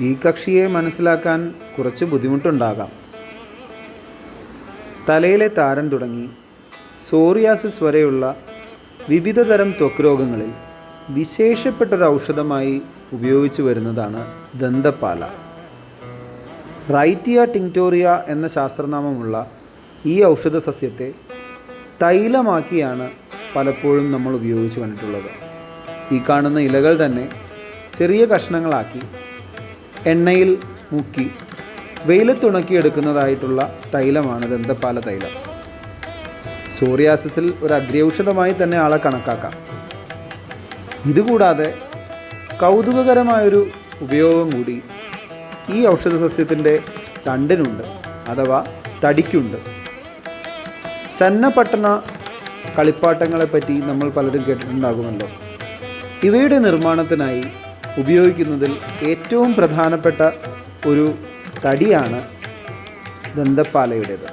ഈ കക്ഷിയെ മനസ്സിലാക്കാൻ കുറച്ച് ബുദ്ധിമുട്ടുണ്ടാകാം. തലയിലെ താരൻ തുടങ്ങി സോറിയാസിസ് വരെയുള്ള വിവിധ തരം ത്വക്ക് രോഗങ്ങളിൽ വിശേഷപ്പെട്ടൊരു ഔഷധമായി ഉപയോഗിച്ചു വരുന്നതാണ് ദന്തപ്പാല. റൈറ്റിയ ടിങ്ടോറിയ എന്ന ശാസ്ത്രനാമമുള്ള ഈ ഔഷധ സസ്യത്തെ തൈലമാക്കിയാണ് പലപ്പോഴും നമ്മൾ ഉപയോഗിച്ചു കണ്ടിട്ടുള്ളത് ഈ കാണുന്ന ഇലകൾ തന്നെ ചെറിയ കഷ്ണങ്ങളാക്കി എണ്ണയിൽ മുക്കി വെയിലത്തുണക്കിയെടുക്കുന്നതായിട്ടുള്ള തൈലമാണ് ദന്തപ്പാല തൈലം. സോറിയാസിസിൽ ഒരു അഗ്രൌഷധമായി തന്നെ ആളെ കണക്കാക്കാം. ഇതുകൂടാതെ കൗതുകകരമായൊരു ഉപയോഗം കൂടി ഈ ഔഷധ സസ്യത്തിന്റെ തണ്ടിനുണ്ട് അഥവാ തടിക്കുണ്ട്. ചന്നപട്ടണ കളിപ്പാട്ടങ്ങളെപ്പറ്റി നമ്മൾ പലരും കേട്ടിട്ടുണ്ടാകുമല്ലോ. ഇവയുടെ നിർമ്മാണത്തിനായി ഉപയോഗിക്കുന്നതിൽ ഏറ്റവും പ്രധാനപ്പെട്ട ഒരു തടിയാണ് ദന്തപ്പാലയുടേത്.